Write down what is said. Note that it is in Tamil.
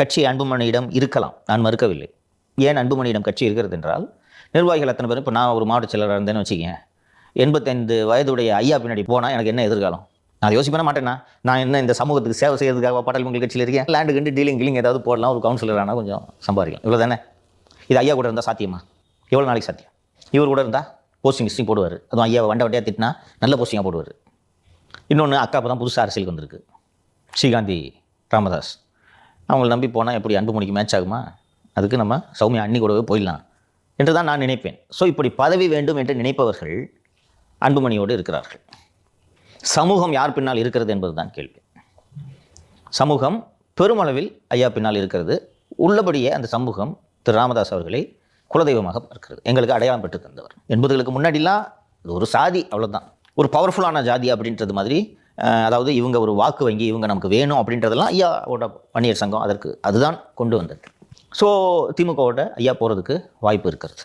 கட்சி அன்புமணியிடம் இருக்கலாம். நான் மறுக்கவில்லை. ஏன் அன்புமணியிடம் கட்சி இருக்கிறது என்றால் நிர்வாகிகள் அத்தனை பேரும் இப்போ நான் ஒரு மாவட்ட செயலராக இருந்தேன்னு வச்சுக்கேன் எண்பத்தைந்து வயதுடைய ஐயா பின்னாடி போனால் எனக்கு என்ன எதிர்காலம்? நான் யோசிப்பேன மாட்டேன்னா நான் என்ன இந்த சமூகத்துக்கு சேவை செய்யறதுக்காக பாடல் உங்கள் கட்சியில் இருக்கேன்? லேண்டு கண்டு டீலிங் கிளிங் ஏதாவது போடலாம் ஒரு கவுன்சிலர் கொஞ்சம் சம்பாதிக்கலாம். இவ்வளோ தானே இது ஐயா கூட இருந்தால் சாத்தியமா? எவ்வளோ நாளைக்கு சாத்தியம்? இவர் கூட இருந்தால் போஸ்டிங் கிஸ்டிங் போடுவார். அதுவும் ஐயா வண்ட வண்டியாக திட்டினா நல்ல போஸ்டிங்காக போடுவார். இன்னொன்று அக்கா இப்போ தான் புதுசாக அரசியலுக்கு வந்திருக்கு. ஸ்ரீகாந்தி ராமதாஸ். அவங்கள நம்பி போனால் எப்படி அன்புமணிக்கு மேட்ச் ஆகுமா? அதுக்கு நம்ம சௌமியா அண்ணி கூடவே போயிடலாம் என்று தான் நான் நினைப்பேன். ஸோ இப்படி பதவி வேண்டும் என்று நினைப்பவர்கள் அன்புமணியோடு இருக்கிறார்கள். சமூகம் யார் பின்னால் இருக்கிறது என்பது தான் கேள்வி. சமூகம் பெருமளவில் ஐயா பின்னால் இருக்கிறது. உள்ளபடியே அந்த சமூகம் திரு ராமதாஸ் அவர்களை குலதெய்வமாக பார்க்கிறது. எங்களுக்கு அடையாளம் பெற்று தந்தவர். எண்பதுகளுக்கு முன்னாடிலாம் இது ஒரு சாதி அவ்வளோதான் ஒரு பவர்ஃபுல்லான ஜாதி அப்படின்றது மாதிரி அதாவது இவங்க ஒரு வாக்கு வங்கி இவங்க நமக்கு வேணும் அப்படின்றதெல்லாம் ஐயாவோட வன்னியர் சங்கம் அதற்கு அதுதான் கொண்டு வந்தது. ஸோ திமுகவோட ஐயா போகிறதுக்கு வாய்ப்பு இருக்கிறது.